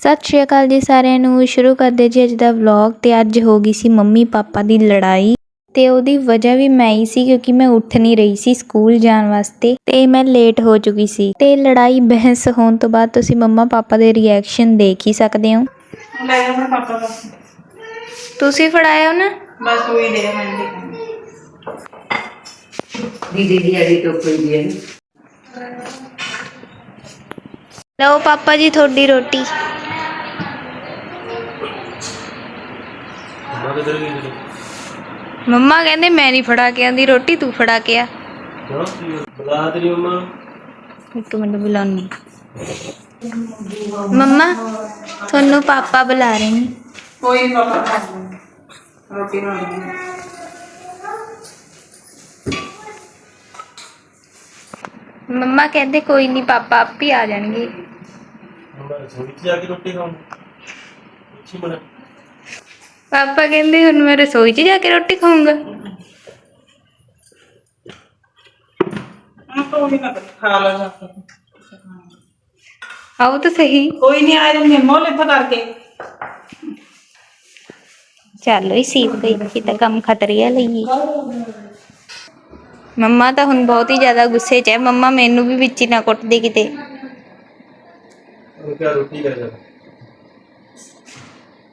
ਸਤਿ ਸ਼੍ਰੀ ਅਕਾਲ ਜੀ ਸਾਰਿਆਂ ਨੂੰ। ਸ਼ੁਰੂ ਕਰਦੇ ਜੀ ਅੱਜ ਦਾ ਵਲੌਗ ਤੇ ਅੱਜ ਹੋ ਗਈ ਸੀ ਮੰਮੀ ਪਾਪਾ ਦੀ ਲੜਾਈ। ਤੇ ਉਹਦੀ ਵਜ੍ਹਾ ਵੀ ਮੈਂ ਹੀ ਸੀ ਕਿਉਂਕਿ ਮੈਂ ਉੱਠ ਨਹੀਂ ਰਹੀ ਸੀ ਸਕੂਲ ਜਾਣ ਵਾਸਤੇ ਤੇ ਮੈਂ ਲੇਟ ਹੋ ਚੁੱਕੀ ਸੀ। ਤੇ ਲੜਾਈ ਬਹਿਸ ਹੋਣ ਤੋਂ ਬਾਅਦ ਤੁਸੀਂ ਮੰਮਾ ਪਾਪਾ ਦੇ ਰਿਐਕਸ਼ਨ ਦੇਖ ਹੀ ਸਕਦੇ ਹੋ। ਤੁਸੀਂ ਫੜਾਇਆ ਨਾ? ਬਸ ਉਹੀ ਦੇ ਮੈਂ ਦੀਦੀ ਦੀ ਆਈ ਟੋਕਰੀ ਦੀ ਲਓ ਪਾਪਾ ਜੀ ਤੁਹਾਡੀ ਰੋਟੀ। ਮੰਮਾ ਕਹਿੰਦੇ ਮੈਂ ਨਹੀਂ ਫੜਾ ਕੇ ਆਂਦੀ ਰੋਟੀ ਤੂੰ ਫੜਾ ਕੇ ਆ। ਬੁਲਾ ਤੇਰੀ ਮੰਮਾ। ਇੱਕ ਮਿੰਟ ਬੁਲਾਉਣੀ ਮੰਮਾ ਤੁਹਾਨੂੰ ਪਾਪਾ ਬੁਲਾ ਰਹੇ ਨੇ। ਕੋਈ ਨੀ ਪਾਪਾ ਖਾ ਲੈਂਦੇ। ਰੋਟੀ ਲਈ ਮੰਮਾ ਕਹਿੰਦੇ ਕੋਈ ਨਹੀਂ ਪਾਪਾ ਆਪ ਹੀ ਆ ਜਾਣਗੇ। ਮੰਮਾ ਰਸੋਈ 'ਚ ਜਾ ਕੇ ਰੋਟੀ ਖਾਉਂ ਅੱਛੀ ਬਣਾ ਪਾਪਾ ਕਹਿੰਦੇ ਹੁਣ ਮੈਂ ਰਸੋਈ 'ਚ ਜਾ ਕੇ ਰੋਟੀ ਖਾਊਂਗਾ। ਹਾਂ ਕੋਈ ਨਾ ਖਾ ਲਾ ਜਾ ਕੇ। ਆਓ ਤਾਂ ਸਹੀ। ਕੋਈ ਨਹੀਂ ਆਏ ਨੇ ਮੋਲ ਇੱਥੋਂ ਕਰਕੇ। ਚੱਲ ਹੀ ਸੀਪ ਗਈ ਕਿ ਤਾਂ ਕੰਮ ਖਤਰੀਆ ਲਈ ਮੰਮਾ ਤਾਂ ਹੁਣ ਬਹੁਤ ਹੀ ਜ਼ਿਆਦਾ ਗੁੱਸੇ 'ਚ ਹੈ। ਮੰਮਾ ਮੈਨੂੰ ਵੀ ਵਿੱਚ ਹੀ ਨਾ ਕੁੱਟਦੇ ਕਿਤੇ। ਉਹ ਕਿਆ ਰੋਟੀ ਲੈ ਜਾ।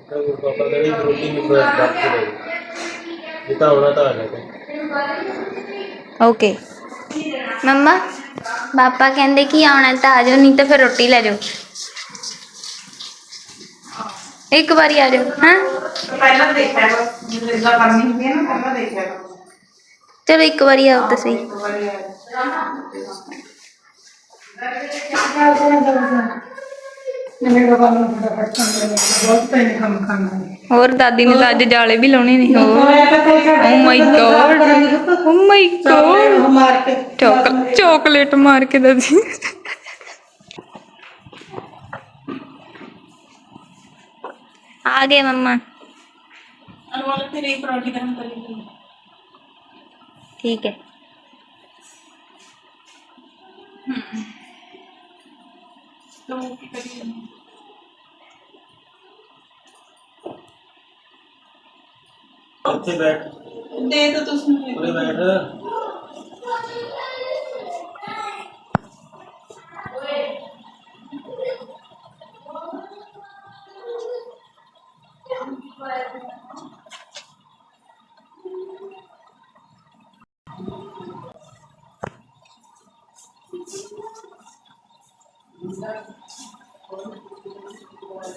ਕਹਿੰਦੇ ਰੋਟੀ ਨਹੀਂ ਬਣਾ ਰੱਖ ਕੇ ਲੈ ਇਹ ਤਾਂ ਆਉਣਾ ਤਾਂ ਆ ਜਾਏਗਾ ਓਕੇ ਮੰਮਾ ਪਾਪਾ ਕਹਿੰਦੇ ਕਿ ਆਉਣਾ ਤਾਂ ਆ ਜਾਓ ਨਹੀਂ ਤਾਂ ਫਿਰ ਰੋਟੀ ਲੈ ਜਾਓ। ਇੱਕ ਵਾਰੀ ਆ ਜਾਓ ਹਾਂ? ਪਹਿਲਾਂ ਦੇਖਿਆ ਜਦੋਂ ਇਦਾਂ ਕਰਨੀ ਹੁੰਦੀ ਹੈ ਨਾ ਪਹਿਲਾਂ ਦੇਖਿਆ। ਚਲੋ ਇੱਕ ਵਾਰੀ ਆਓ ਤਾਂ ਸਹੀ। ਇੱਕ ਵਾਰੀ ਹੋਰ ਦਾਦੀ ਨੇ ਤਾਂ ਅੱਜ ਜਾਲੇ ਵੀ ਲਾਉਣੇ ਨੇ ਹੋਰ। ਓ my God oh my God chocolate chocolate ਮਾਰ ਕੇ ਦਾਦੀ। ਆ ਗਏ ਮੰਮਾ। ਅਨਮੋਲ ਤੇਰੀ ਪਰੌਂਠੀ ਗਰਮ ਕਰੀ। ਠੀਕ ਹੈ ਤੂੰ ਕੀ ਕਰੀ ਜਾਂਦੀ ਹੈ? ਇੱਥੇ ਬੈਠ। ਦੇ ਦੋ ਤੁਸੀਂ ਉਰੇ ਬੈਠ।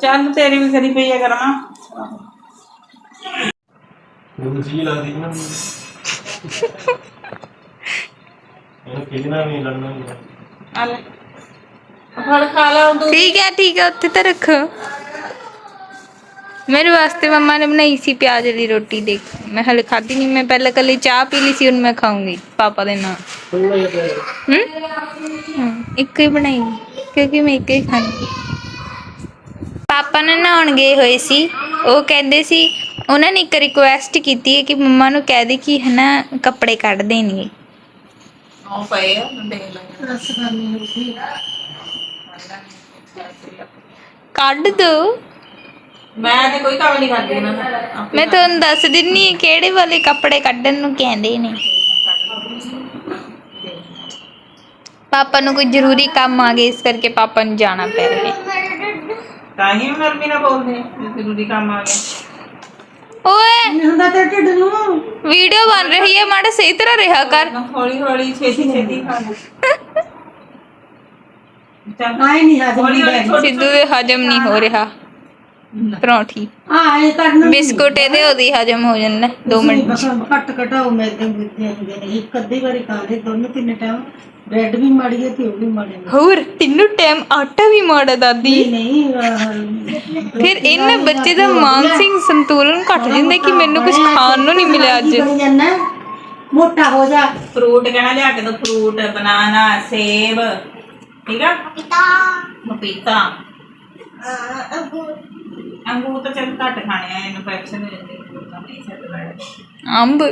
ਚੱਲ ਤੇਰੀ ਵੀ ਕਰੀ ਪਈ ਆ ਕਰਮਾ। ਮੈਨੂੰ ਜੀ ਲੱਗਦੀ ਨਾ ਇਹ ਕਿਹਨਾਂ ਵੀ ਲੜਨਾ ਨਹੀਂ ਆ ਲੈ ਫੜ ਖਾ ਲਾ ਤੂੰ। ਠੀਕ ਹੈ ਠੀਕ ਹੈ ਉੱਥੇ ਤਾਂ ਰੱਖੋ। ਮੇਰੇ ਵਾਸਤੇ ਮੰਮਾ ਨੇ ਬਣਾਈ ਸੀ ਪਿਆਜ਼ ਵਾਲੀ ਰੋਟੀ ਦੇਖ। ਮੈਂ ਹਲੇ ਖਾਧੀ ਨਹੀਂ ਮੈਂ ਪਹਿਲਾਂ ਕੱਲੀ ਚਾਹ ਪੀ ਲਈ ਸੀ ਹੁਣ ਮੈਂ ਖਾਊਂਗੀ ਪਾਪਾ ਦੇ ਨਾਲ। ਥੋੜਾ ਜਿਹਾ ਪਿਆਰ। ਹਮ ਹਮ, ਇੱਕ ਹੀ ਬਣਾਈ ਕਿਉਂਕਿ ਮੈਂ ਇੱਕ ਹੀ ਖਾਣੀ ਪਾਪਾ ਨੇ ਨਹਾਉਣ ਗਏ ਹੋਏ ਸੀ ਉਹ ਕਹਿੰਦੇ ਸੀ ਉਹਨਾਂ ਨੇ ਇੱਕ ਰਿਕੁਐਸਟ ਕੀਤੀ ਹੈ ਕਿ ਮੰਮਾ ਨੂੰ ਕਹਿ ਦੇ ਕਿ ਹਨਾ ਕੱਪੜੇ ਕੱਢ ਦੇਣਗੇ। ਉਹ ਪਏ ਆ ਦੇਖ ਲੈ ਕੱਢ ਦੋ। ਮੈਂ ਤੇ ਕੋਈ ਕੰਮ ਨਹੀਂ ਕਰਦੀ ਇਹਨਾਂ ਦਾ ਮੈਂ ਤੁਹਾਨੂੰ ਦੱਸ ਦਿੰਨੀ ਹਾਂ ਕਿਹੜੇ ਵਾਲੇ ਕੱਪੜੇ ਕੱਢਣ ਨੂੰ ਕਹਿੰਦੇ ਨੇ। ਪਾਪਾ ਨੂੰ ਕੋਈ ਜ਼ਰੂਰੀ ਕੰਮ ਆ ਗਿਆ ਇਸ ਕਰਕੇ ਪਾਪਾ ਨੂੰ ਜਾਣਾ ਪੈ ਰਿਹਾ ਹੈ। ਤਾਂ ਹੀ ਨਰਮੀ ਨਾਲ ਬੋਲਦੇ ਆ ਵੀ ਜ਼ਰੂਰੀ ਕੰਮ ਆ ਗਿਆ ਓਏ ਹੁੰਦਾ ਤੇ ਢਿੱਡ ਨੂੰ। ਵੀਡੀਓ ਬਣ ਰਹੀ ਹੈ ਮਾੜਾ ਸਹੀ ਤਰ੍ਹਾਂ ਰਿਹਾ ਕਰ। ਹੌਲੀ ਹੌਲੀ ਛੇਤੀ ਛੇਤੀ ਖਾ ਲੈ। ਚੱਲ ਨਹੀਂ ਹਜਮ ਸਿੱਧੂ ਦੇ ਹਜਮ ਨਹੀਂ ਹੋ ਰਿਹਾ। ਪਰੌਂਠੀ। ਆ ਇਹ ਕਰਨਾ ਬਿਸਕੁਟ ਇਹਦੇ ਉਹਦੀ ਹਜਮ ਹੋ ਜਾਂਦਾ 2 ਮਿੰਟ। ਬਸ ਘੱਟ ਘਟਾਓ ਮੇਰੇ ਬੁੱਧੀਆਂ ਹੁੰਦੀਆਂ ਨੇ। ਇੱਕ ਅੱਧੀ ਵਾਰੀ ਖਾ ਲੈ ਦੋਨੋਂ ਤਿੰਨ ਟਾਈਮ ਬ੍ਰੈਡ ਵੀ ਮਾੜੀ ਹੈ ਤੇ ਉਹ ਵੀ ਮਾੜੇ ਹੋਰ ਤਿੰਨੋਂ ਟਾਈਮ ਆਟਾ ਵੀ ਮਾੜਾ ਦਾਦੀ। ਨਹੀਂ ਫਿਰ ਇਹਨਾਂ ਬੱਚੇ ਦਾ ਮਾਨਸਿਕ ਸੰਤੁਲਨ ਘਟ ਜਾਂਦਾ ਕਿ ਮੈਨੂੰ ਕੁਝ ਖਾਣ ਨੂੰ ਨਹੀਂ ਮਿਲਿਆ ਅੱਜ? ਮੋਟਾ ਹੋ ਜਾ। ਫਰੂਟ ਕਹਿਣਾ ਲਿਆ ਕੇ ਦੋ ਫਰੂਟ ਬਨਾਨਾ ਸੇਬ। ਠੀਕ ਆ? ਪਪੀਤਾ। ਅੰਗੂਰ ਤਾਂ ਚੱਲ ਘੱਟ ਖਾਣੇ ਆ ਇਨਫੈਕਸ਼ਨ ਹੋ ਜਾਂਦੀ ਹੈ ਤਾਂ ਨਹੀਂ ਸੈੱਟ ਬੈਠ ਅੰਬ?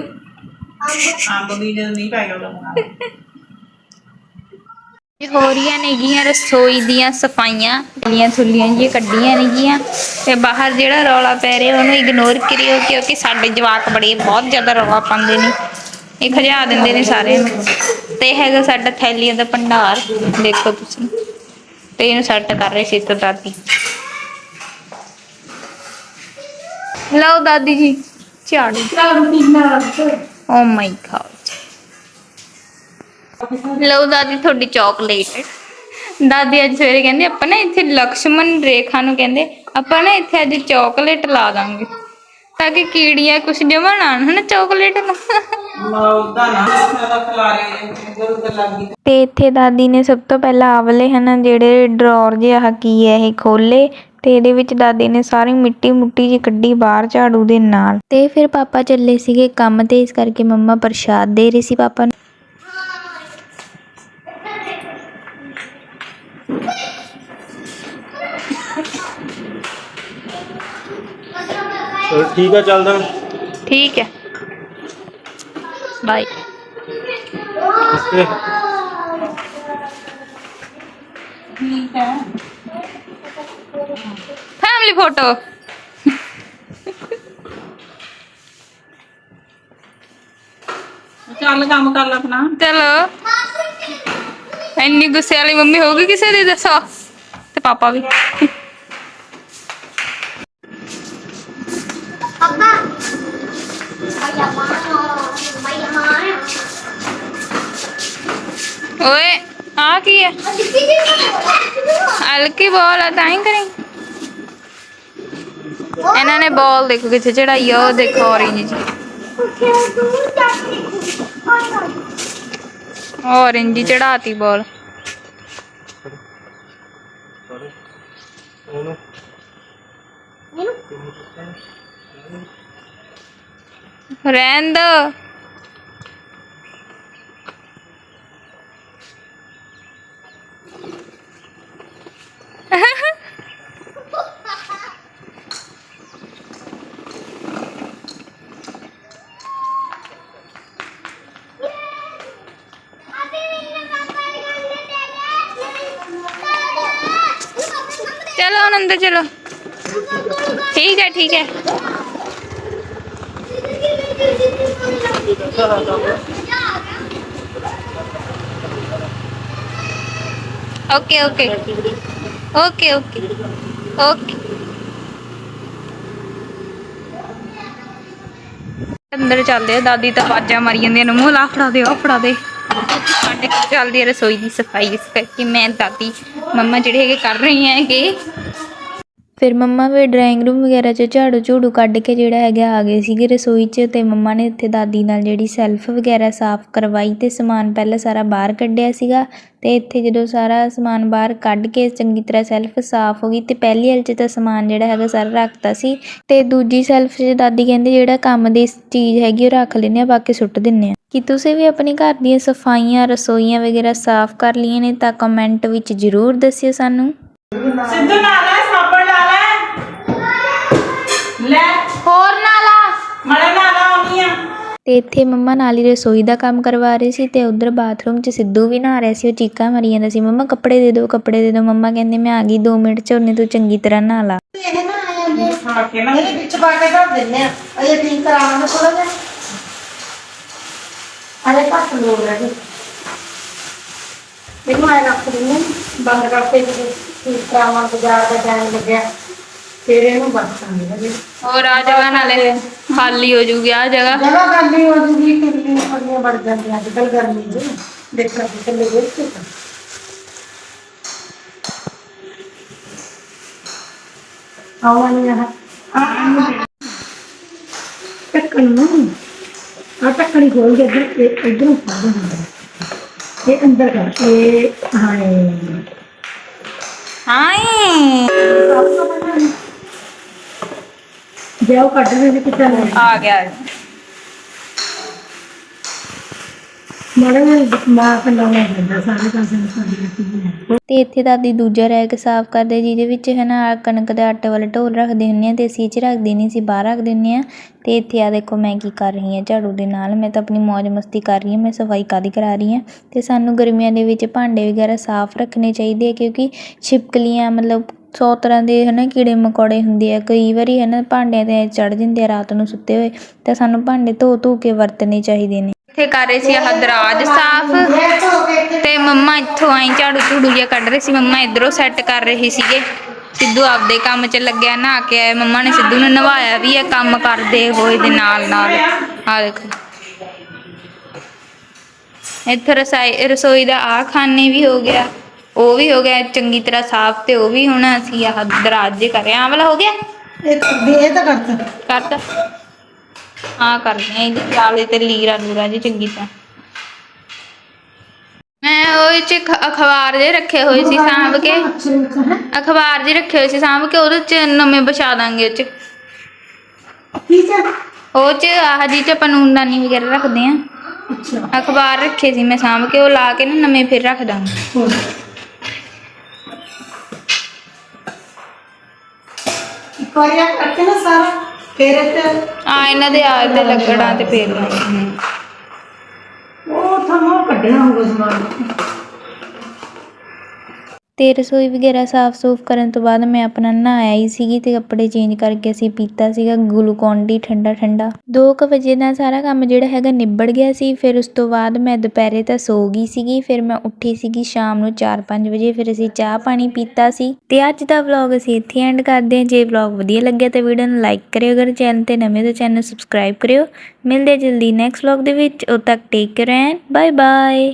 ਅੰਬ ਵੀ ਜਦੋਂ ਨਹੀਂ ਪੈ ਗਿਆ ਉਦੋਂ ਖਾਣਾ ਇਹ ਹੋ ਰਹੀਆਂ ਨੇਗੀਆਂ ਰਸੋਈ ਦੀਆਂ ਸਫਾਈਆਂ ਲੀਆਂ ਥੁੱਲੀਆਂ ਜੀ ਕੱਢੀਆਂ ਨੇਗੀਆਂ ਤੇ ਬਾਹਰ ਜਿਹੜਾ ਰੌਲਾ ਪੈ ਰਿਹਾ ਉਹਨੂੰ ਇਗਨੋਰ ਕਰਿਓ ਕਿਉਂਕਿ ਸਾਡੇ ਜਵਾਕ ਬੜੇ ਬਹੁਤ ਜ਼ਿਆਦਾ ਰੌਲਾ ਪਾਉਂਦੇ ਨੇ। ਇਹ ਖਜਾ ਦਿੰਦੇ ਨੇ ਸਾਰਿਆਂ ਨੂੰ। ਤੇ ਇਹ ਹੈਗਾ ਸਾਡਾ ਥੈਲੀਆਂ ਦਾ ਭੰਡਾਰ ਦੇਖੋ ਤੁਸੀਂ। ਤੇ ਇਹਨੂੰ ਸੈੱਟ ਕਰ ਰਹੇ ਸੀ ਤੇ ਦਾਦੀ। ਲਓ ਦਾਦੀ ਜੀ ਝਾੜੂ। ਝਾੜੂ ਕਿੰਨਾ ਓ ਮਾਈ ਗॉड ਲਓ ਦਾਦੀ ਤੁਹਾਡੀ ਚਾਕਲੇਟ ਦਾਦੀ ਅੱਜ ਸਵੇਰੇ ਕਹਿੰਦੇ ਆਪਾਂ ਨਾ ਇੱਥੇ ਲਕਸ਼ਮਣ ਰੇਖਾ ਨੂੰ ਕਹਿੰਦੇ ਆਪਾਂ ਨਾ ਇੱਥੇ ਅੱਜ ਚਾਕਲੇਟ ਲਾ ਦਾਂਗੇ। ਤਾਂ ਕਿ ਕੀੜੀਆਂ ਕੁਛ ਜਮਾ ਨਾ ਆਉਣ, ਹਨਾ ਚਾਕਲੇਟ ਨਾ। ਤੇ ਇੱਥੇ ਦਾਦੀ ਨੇ ਸਭ ਤੋਂ ਪਹਿਲਾਂ ਆਵਲੇ ਹਨ ਜਿਹੜੇ ਡਰਾਅਰ ਜਿਹਾ ਕੀ ਹੈ ਇਹ ਖੋਲੇ ਤੇ ਇਹਦੇ ਵਿੱਚ ਦਾਦੀ ਨੇ ਸਾਰੀ ਮਿੱਟੀ ਮੁੱਟੀ ਜੀ ਕੱਢੀ ਬਾਹਰ ਝਾੜੂ ਦੇ ਨਾਲ। ਤੇ ਫਿਰ ਪਾਪਾ ਚੱਲੇ ਸੀਗੇ ਕੰਮ ਤੇ ਇਸ ਕਰਕੇ ਮੰਮਾ ਪ੍ਰਸ਼ਾਦ ਦੇ ਰਹੀ ਸੀ ਪਾਪਾ ਨੂੰ। ਚਲੋ ਠੀਕ ਆ ਚੱਲਦਾ? ਠੀਕ ਹੈ। ਬਾਏ ਓਕੇ ਠੀਕ ਹੈ ਫੈਮਿਲੀ ਫੋਟੋ ਚੱਲ ਕੰਮ ਕਰ ਲੈ ਆਪਣਾ ਚਲੋ ਇੰਨੀ ਗੁੱਸੇ ਵਾਲੀ ਮੰਮੀ ਹੋਊਗੀ ਕਿਸੇ ਦੀ ਦੱਸੋ ਤੇ ਪਾਪਾ ਵੀ ਓਏ ਆ ਕੀ ਹੈ ਹਲਕੀ ਬਾਲ ਆ ਤਾਂ ਹੀ ਕਰੀ ਇਹਨਾਂ ਨੇ ਬਾਲ ਦੇਖੋ ਕਿੱਥੇ ਚੜਾਈ ਆ, ਉਹ ਦੇਖੋ orange ਜੀ orange ਜੀ ਚੜਾਤੀ ਬਾਲ। ਉਹਨੂੰ ਰਹਿਣ ਦੋ। ਹੁਣ ਅੰਦਰ, ਚਲੋ। ਠੀਕ ਹੈ ਠੀਕ ਹੈ। Okay okay. Okay okay. Okay. ਅੰਦਰ ਚੱਲਦੇ ਆ, ਦਾਦੀ ਤਾਂ ਆਵਾਜ਼ਾਂ ਮਾਰੀ ਜਾਂਦੀਆਂ ਨੇ, ਮੂੰਹ ਲਾ ਫੜਾ ਦੇ, ਉਹ ਫੜਾ ਦੇ। ਸਾਡੇ ਚੱਲਦੀ ਹੈ ਰਸੋਈ ਦੀ ਸਫ਼ਾਈ, ਇਸ ਕਰਕੇ ਮੈਂ ਦਾਦੀ, ਮੰਮਾ ਜਿਹੜੇ ਹੈਗੇ ਕਰ ਰਹੀ ਹੈਗੇ। ਫਿਰ ਮੰਮਾ ਵੀ ਡਰਾਇੰਗ ਰੂਮ ਵਗੈਰਾ 'ਚ ਝਾੜੂ ਝੂੜੂ ਕੱਢ ਕੇ ਜਿਹੜਾ ਹੈਗਾ ਆ ਗਏ ਸੀਗੇ ਰਸੋਈ 'ਚ ਅਤੇ ਮੰਮਾ ਨੇ ਇੱਥੇ ਦਾਦੀ ਨਾਲ ਜਿਹੜੀ ਸੈਲਫ ਵਗੈਰਾ ਸਾਫ਼ ਕਰਵਾਈ ਅਤੇ ਸਮਾਨ ਪਹਿਲਾਂ ਸਾਰਾ ਬਾਹਰ ਕੱਢਿਆ ਸੀਗਾ ਅਤੇ ਇੱਥੇ ਜਦੋਂ ਸਾਰਾ ਸਮਾਨ ਬਾਹਰ ਕੱਢ ਕੇ ਚੰਗੀ ਤਰ੍ਹਾਂ ਸੈਲਫ ਸਾਫ਼ ਹੋ ਗਈ ਅਤੇ ਪਹਿਲੀ ਵਾਲੀ 'ਚ ਤਾਂ ਸਮਾਨ ਜਿਹੜਾ ਹੈਗਾ ਸਾਰਾ ਰੱਖਤਾ ਸੀ ਅਤੇ ਦੂਜੀ ਸੈਲਫ 'ਚ ਦਾਦੀ ਕਹਿੰਦੇ ਜਿਹੜਾ ਕੰਮ ਦੀ ਚੀਜ਼ ਹੈਗੀ ਉਹ ਰੱਖ ਲੈਂਦੇ ਹਾਂ ਬਾਕੀ ਸੁੱਟ ਦਿੰਦੇ ਹਾਂ ਕੀ ਤੁਸੀਂ ਵੀ ਆਪਣੇ ਘਰ ਦੀਆਂ ਸਫਾਈਆਂ, ਰਸੋਈਆਂ ਵਗੈਰਾ ਸਾਫ਼ ਕਰ ਲਈਆਂ ਨੇ ਤਾਂ ਕਮੈਂਟ ਵਿੱਚ ਜ਼ਰੂਰ ਦੱਸਿਓ ਸਾਨੂੰ। ਸਿੱਧੂ ਨਾਲ ਲੈ। ਹੋਰ ਨਾਲਾ। ਮੜਾ ਨਾਲ ਆਉਣੀ ਆ। ਤੇ ਇੱਥੇ ਮੰਮਾ ਨਾਲ ਹੀ ਰਸੋਈ ਦਾ ਕੰਮ ਕਰਵਾ ਰਹੇ ਸੀ ਤੇ ਉਧਰ ਬਾਥਰੂਮ 'ਚ ਸਿੱਧੂ ਵੀ ਨਹਾ ਰਿਹਾ ਸੀ ਉਹ ਚੀਕਾਂ ਮਾਰੀ ਜਾਂਦਾ ਸੀ। ਮੰਮਾ ਕੱਪੜੇ ਦੇ ਦਿਓ ਕੱਪੜੇ ਦੇ ਦਿਓ। ਮੰਮਾ ਕਹਿੰਦੇ ਮੈਂ ਆ ਗਈ 2 ਮਿੰਟ 'ਚ ਉਹਨੇ ਤੂੰ ਚੰਗੀ ਤਰ੍ਹਾਂ ਨਹਾ ਲਾ। ਇਹ ਨਾ ਆ ਜਾਂਦੇ ਖਾ ਕੇ ਨਾ। ਇਹਦੇ ਵਿੱਚ ਪਾ ਕੇ ਰੱਖ ਦਿੰਦੇ ਆ। ਅਜੇ ਠੀਕ ਕਰਾਵਾਂਗੇ ਥੋੜਾ ਜਿਹਾ। ਅਰੇ ਘੱਟ ਲੋੜ ਹੈ ਜੀ। ਇਹਨੂੰ ਆਏ ਰੱਖ ਆ, ਬੰਦ ਕਰਕੇ ਜੀ ਠੀਕ ਕਰਾਵਾਂ ਬਾਜ਼ਾਰ ਦਾ ਟਾਈਮ ਲੱਗਿਆ। ਫਿਰ ਇਹਨੂੰ ਵਰਤਾਂਗੇ ਜੀ ਹੋਰ ਆ ਜਗ੍ਹਾ ਨਾਲੇ ਖਾਲੀ ਹੋ ਜੂਗੀ ਆ ਜਗ੍ਹਾ ਜਗ੍ਹਾ ਖਾਲੀ ਹੋ ਜੂਗੀ ਕਿੰਨੀ ਫੜੀਆਂ ਵੜ ਜਾਂਦੀਆਂ ਅੱਜ ਕੱਲ ਗਰਮੀ ਚ ਦੇਖਣਾ ਕਿ ਥੱਲੇ ਦੇਖ ਕੇ ਆਉਣਾ ਨਹੀਂ ਆ ਆ ਟੱਕਣ ਨੂੰ ਆ ਟੱਕਣੀ ਖੋਲ ਕੇ ਇੱਧਰ ਇਹ ਇੱਧਰੋਂ ਫੜ ਦਿੰਦਾ ਇਹ ਅੰਦਰ ਕਰ ਇਹ ਹਾਏ ਹਾਏ ਜਾਓ ਕੱਢ ਦੇ? ਕਿਤੇ ਆ ਗਿਆ ਮਾੜਾ ਜਿਹਾ ਦਿਮਾਗ ਲਾਉਣਾ ਪੈਂਦਾ ਸਾਰੇ ਪਾਸੇ ਨੂੰ ਸਾਡੀ ਰੱਖੀ ਹੈ। ਤੇ ਇੱਥੇ ਦਾਦੀ ਦੂਜਾ ਰੈਕ ਸਾਫ਼ ਕਰਦੇ ਜਿਹਦੇ ਵਿੱਚ ਹੈ ਨਾ ਕਣਕ ਦੇ ਆਟੇ ਵਾਲੇ ਢੋਲ ਰੱਖਦੇ ਹੁੰਦੇ ਆ ਤੇ ਅਸੀਂ ਇਹ 'ਚ ਰੱਖਦੇ ਨਹੀਂ ਸੀ ਬਾਹਰ ਰੱਖ ਦਿੰਦੇ ਆ। ਤੇ ਇੱਥੇ ਆ ਦੇਖੋ ਮੈਂ ਕੀ ਕਰ ਰਹੀ ਹਾਂ ਝਾੜੂ ਦੇ ਨਾਲ ਮੈਂ ਤਾਂ ਆਪਣੀ ਮौज ਮਸਤੀ ਕਰ ਰਹੀ ਹਾਂ ਮੈਂ ਸਫ਼ਾਈ ਕਾਦੀ ਕਰਾ ਰਹੀ ਹਾਂ। ਤੇ ਸਾਨੂੰ ਗਰਮੀਆਂ ਦੇ ਵਿੱਚ ਭਾਂਡੇ ਵਗੈਰਾ ਸਾਫ਼ ਰੱਖਣੇ ਚਾਹੀਦੇ ਆ ਕਿਉਂਕਿ ਛਿਪਕਲੀਆਂ ਮਤਲਬ ਸੌ ਤਰ੍ਹਾਂ ਦੇ ਹੈ ਨਾ ਕੀੜੇ ਮਕੌੜੇ ਹੁੰਦੇ ਆ, ਕਈ ਵਾਰੀ ਹੈ ਨਾ ਭਾਂਡਿਆਂ ਤੇ ਚੜ ਜਾਂਦੇ ਆ ਰਾਤ ਨੂੰ ਸੁੱਤੇ ਹੋਏ, ਤਾਂ ਸਾਨੂੰ ਭਾਂਡੇ ਧੋ ਧੋ ਕੇ ਵਰਤਣੇ ਚਾਹੀਦੇ ਨੇ। ਇੱਥੇ ਕਰ ਰਹੇ ਸੀ ਆਹ ਦਰਾਜ ਸਾਫ਼, ਤੇ ਮੰਮਾ ਇੱਥੋਂ ਆਈ ਝਾੜੂ ਝੂੜੂ ਜਿਹਾ ਕੱਢ ਰਹੇ ਸੀ, ਮੰਮਾ ਇਧਰੋਂ ਸੈੱਟ ਕਰ ਰਹੇ ਸੀਗੇ। ਸਿੱਧੂ ਆਪਦੇ ਕੰਮ 'ਚ ਲੱਗਿਆ, ਨਹਾ ਕੇ ਆਇਆ, ਮੰਮਾ ਨੇ ਸਿੱਧੂ ਨੂੰ ਨਵਾਇਆ ਵੀ ਹੈ ਕੰਮ ਕਰਦੇ ਹੋਏ ਦੇ ਨਾਲ ਨਾਲ। ਆ ਦੇਖੋ। ਇੱਥੇ ਰਸਾਈ, ਰਸੋਈ ਦਾ ਆ ਖਾਨੇ ਵੀ ਹੋ ਗਿਆ। ਉਹ ਵੀ ਹੋ ਗਿਆ ਚੰਗੀ ਤਰ੍ਹਾਂ ਸਾਫ਼ ਤੇ ਉਹ ਵੀ ਹੁਣ ਅਸੀਂ ਆਹ ਦਰਾਜ ਜੇ ਕਰ ਰਹੇ ਹਾਂ। ਆਹ ਵਾਲਾ ਹੋ ਗਿਆ? ਇਹ ਤਾਂ ਇਹ ਤਾਂ ਕਰਤਾ। ਕਰਤਾ। ਹਾਂ ਕਰਦੇ ਆ ਇਹਦੇ ਚਾਲੇ ਤੇ ਲੀਰਾ ਲੂਰਾ ਜੀ ਚੰਗੀ ਤਰ੍ਹਾਂ। ਮੈਂ ਉਹ ਚ ਅਖਬਾਰ ਜੇ ਰੱਖੇ ਹੋਏ ਸੀ ਸਾਂਭ ਕੇ। ਅੱਛੇ ਵਿੱਚ ਹੈ ਅਖਬਾਰ ਜੇ ਰੱਖੇ ਹੋਏ ਸੀ ਸਾਂਭ ਕੇ ਉਹਦੇ ਚ ਨਵੇਂ ਵਿਛਾ ਦਾਂਗੇ ਉਹ ਚ। ਉਹ ਚ ਆਹ ਜੀ ਚ ਆਪਾਂ ਨੂਨਦਾਨੀ ਵਗੈਰਾ ਰੱਖਦੇ ਆ ਅੱਛਾ। ਅਖਬਾਰ ਰੱਖੇ ਸੀ ਮੈਂ ਸਾਂਭ ਕੇ ਉਹ ਲਾ ਕੇ ਨਾ ਨਵੇਂ ਫਿਰ ਰੱਖ ਦਾਂਗੇ। ਹੋਰ। ਕੋਰੀਆ ਕਰਕੇ ਨਾ ਸਾਰਾ ਫੇਰ ਤੇ ਆ ਇਹਨਾਂ ਦੇ ਆ ਤੇ ਲੱਗੜਾਂ ਤੇ ਫੇਰ ਹਮ। ਉਹ ਥਮੋ ਕੱਢਣਾ ਹੋਊਗਾ ਸਮਾਨ ਅਤੇ ਰਸੋਈ ਵਗੈਰਾ ਸਾਫ਼ ਸੂਫ ਕਰਨ ਤੋਂ ਬਾਅਦ ਮੈਂ ਆਪਣਾ ਨਹਾਇਆ ਹੀ ਸੀਗੀ ਅਤੇ ਕੱਪੜੇ ਚੇਂਜ ਕਰਕੇ ਅਸੀਂ ਪੀਤਾ ਸੀਗਾ ਗਲੂਕੋਨ ਡੀ ਠੰਡਾ ਠੰਡਾ ਦੋ ਕੁ ਵਜੇ ਦਾ ਸਾਰਾ ਕੰਮ ਜਿਹੜਾ ਹੈਗਾ ਨਿਬੜ ਗਿਆ ਸੀ, ਫਿਰ ਉਸ ਤੋਂ ਬਾਅਦ ਮੈਂ ਦੁਪਹਿਰੇ ਤਾਂ ਸੋ ਗਈ ਸੀਗੀ, ਫਿਰ ਮੈਂ ਉੱਠੀ ਸੀਗੀ ਸ਼ਾਮ ਨੂੰ 4-5 ਵਜੇ, ਫਿਰ ਅਸੀਂ ਚਾਹ ਪਾਣੀ ਪੀਤਾ ਸੀ। ਅਤੇ ਅੱਜ ਦਾ ਵਲੌਗ ਅਸੀਂ ਇੱਥੇ ਐਂਡ ਕਰਦੇ ਹਾਂ। ਜੇ ਵਲੌਗ ਵਧੀਆ ਲੱਗਿਆ ਤਾਂ ਵੀਡੀਓ ਨੂੰ ਲਾਈਕ ਕਰਿਓ, ਅਗਰ ਚੈਨਲ ਤੇ ਨਵੇਂ ਤਾਂ ਚੈਨਲ ਸਬਸਕ੍ਰਾਈਬ ਕਰਿਓ। ਮਿਲਦੇ ਜਲਦੀ ਨੈਕਸਟ ਵਲੌਗ ਦੇ ਵਿੱਚ। ਉਦੋਂ ਤੱਕ take care and bye bye